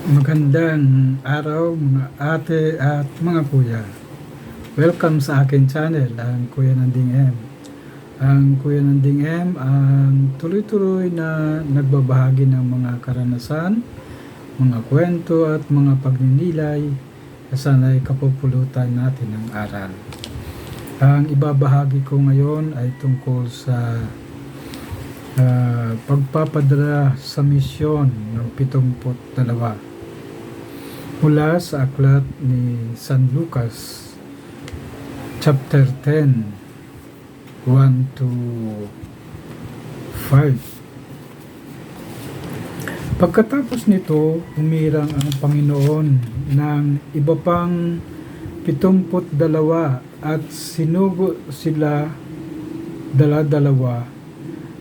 Magandang araw mga ate at mga kuya. Welcome sa akin channel, ang Kuya Nanding M. Ang Kuya Nanding M ang tuloy-tuloy na nagbabahagi ng mga karanasan, mga kwento at mga pagninilay na sana'y kapupulutan natin ng aral. Ang ibabahagi ko ngayon ay tungkol sa ah, pagpapadala sa misyon ng 72 mula sa aklat ni San Lucas chapter 10 1 to 5 Pagkatapos nito, umirang ang Panginoon ng iba pang 72 at sinugo sila dala-dalawa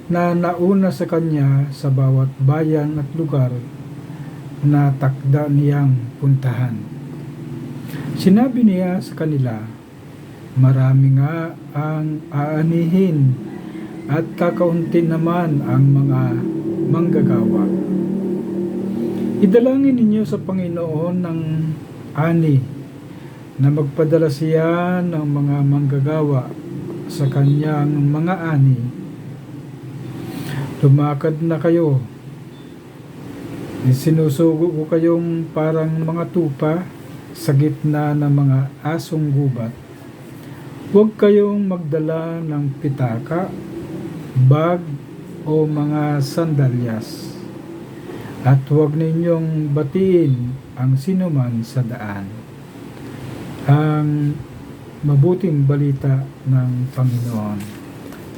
na nauna sa kanya sa bawat bayan at lugar na takda niyang puntahan. Sinabi niya sa kanila, marami nga ang aanihin at kakaunti naman ang mga manggagawa. Idalangin ninyo sa Panginoon ng ani na magpadala siya ng mga manggagawa sa kanyang mga ani. Lumakad na kayo Sinusugo ko kayong parang mga tupa sa gitna ng mga asong gubat. Huwag kayong magdala ng pitaka, bag o mga sandalyas. At huwag ninyong batiin ang sinuman sa daan. Ang mabuting balita ng Panginoon.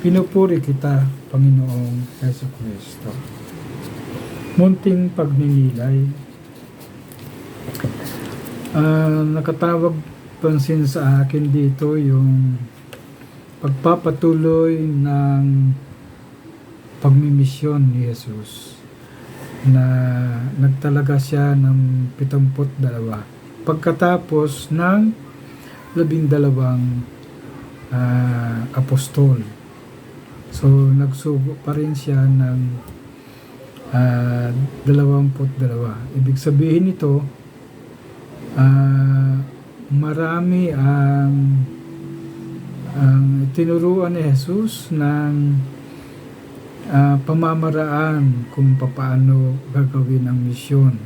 Pinupuri kita, Panginoong Yeso Kristo munting pagninilay. Ah, nakatawag pansin sa akin dito yung pagpapatuloy ng pagmimisyon ni Jesus na nagtalaga siya ng 72 pagkatapos ng labindalawang uh, apostol. So, nagsugo pa rin siya ng uh, dalawamput dalawa. Ibig sabihin nito, uh, marami ang ang tinuruan ni Jesus ng uh, pamamaraan kung paano gagawin ang misyon.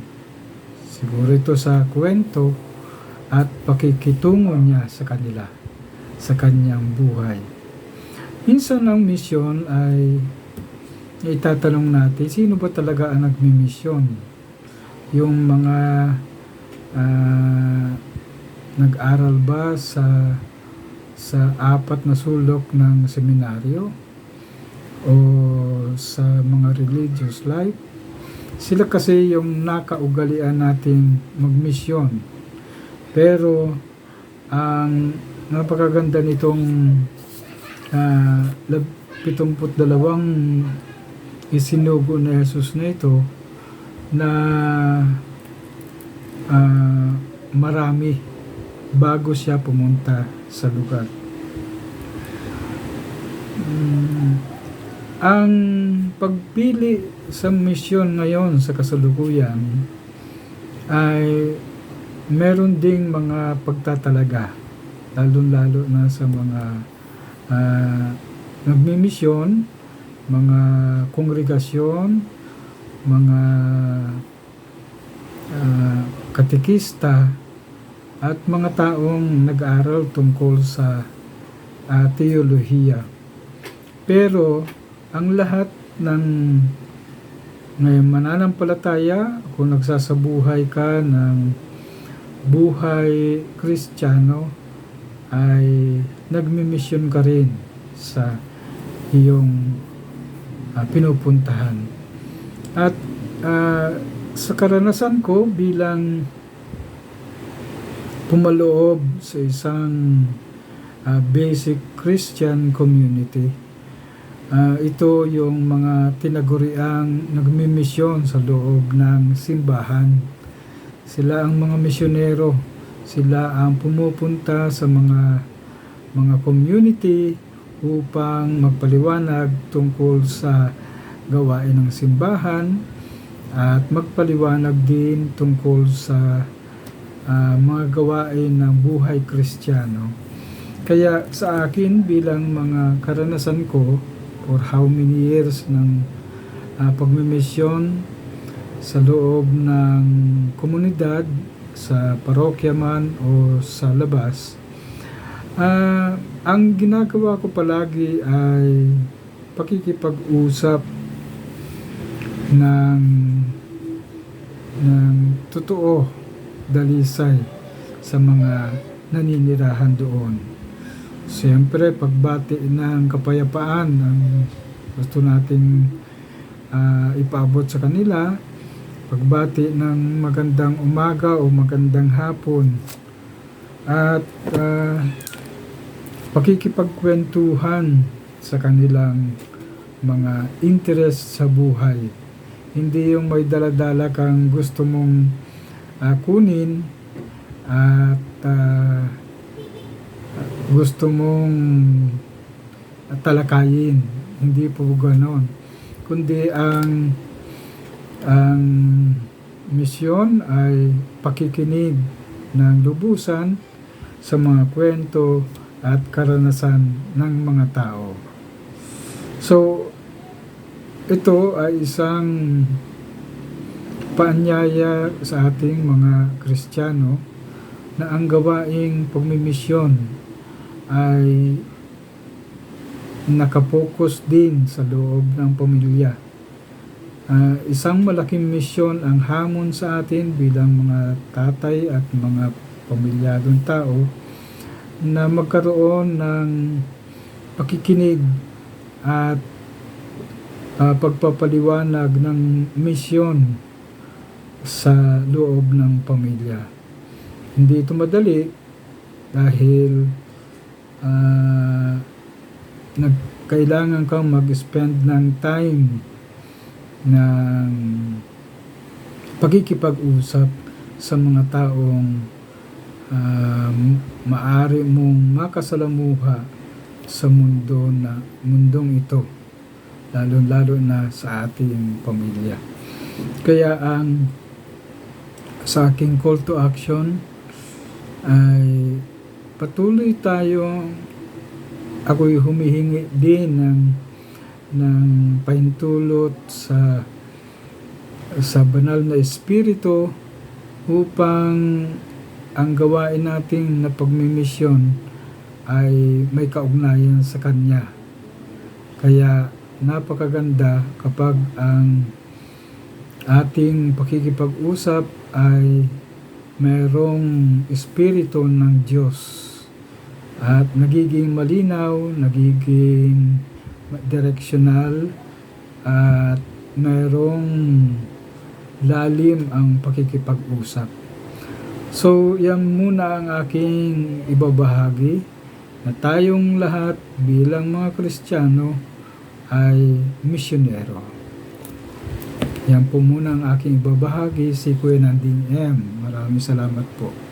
Siguro ito sa kwento at pakikitungo niya sa kanila, sa kanyang buhay. Minsan ang misyon ay itatanong natin, sino ba talaga ang nagmimisyon? Yung mga uh, nag-aral ba sa sa apat na sulok ng seminaryo? O sa mga religious life? Sila kasi yung nakaugalian nating magmisyon. Pero ang napakaganda nitong uh, 72 isinugo na Jesus na ito na uh, marami bago siya pumunta sa lugar. Um, ang pagpili sa misyon ngayon sa kasalukuyan ay meron ding mga pagtatalaga lalo-lalo na sa mga uh, nagmimisyon mga kongregasyon, mga uh, katikista, at mga taong nag-aral tungkol sa uh, teolohiya. Pero ang lahat ng ngayon mananampalataya, kung nagsasabuhay ka ng buhay kristyano, ay nagmimisyon ka rin sa iyong uh, pinupuntahan. At uh, sa karanasan ko bilang pumaloob sa isang uh, basic Christian community, uh, ito yung mga tinaguriang nagmimisyon sa loob ng simbahan. Sila ang mga misyonero, sila ang pumupunta sa mga mga community upang magpaliwanag tungkol sa gawain ng simbahan at magpaliwanag din tungkol sa ah, mga gawain ng buhay kristyano. Kaya sa akin bilang mga karanasan ko for how many years ng uh, pagmimisyon sa loob ng komunidad, sa parokya man o sa labas, ah, ang ginagawa ko palagi ay pakikipag-usap ng ng totoo dalisay sa mga naninirahan doon. Siyempre, pagbati ng kapayapaan ang gusto nating ah, ipaabot sa kanila, pagbati ng magandang umaga o magandang hapon, at ah, pakikipagkwentuhan sa kanilang mga interest sa buhay. Hindi yung may daladala kang gusto mong ah, kunin at ah, gusto mong talakayin. Hindi po ganon. Kundi ang ang misyon ay pakikinig ng lubusan sa mga kwento at karanasan ng mga tao. So, ito ay isang paanyaya sa ating mga Kristiyano na ang gawaing pagmimisyon ay nakapokus din sa loob ng pamilya. Ah, isang malaking misyon ang hamon sa atin bilang mga tatay at mga pamilyadong tao na magkaroon ng pakikinig at ah, pagpapaliwanag ng misyon sa loob ng pamilya. Hindi ito madali dahil ah, nagkailangan kang mag-spend ng time ng pagkikipag-usap sa mga taong um, maari mong makasalamuha sa mundo na mundong ito lalo-lalo na sa ating pamilya. Kaya ang sa aking call to action ay patuloy tayong ako'y humihingi din ng ng pahintulot sa sa banal na espiritu upang ang gawain nating na pagmimisyon ay may kaugnayan sa Kanya. Kaya napakaganda kapag ang ating pakikipag-usap ay mayroong espiritu ng Diyos at nagiging malinaw, nagiging directional at mayroong lalim ang pakikipag-usap. So, yan muna ang aking ibabahagi na tayong lahat bilang mga Kristiyano ay misyonero. Yan po muna ang aking ibabahagi si Kuya Nanding M. Maraming salamat po.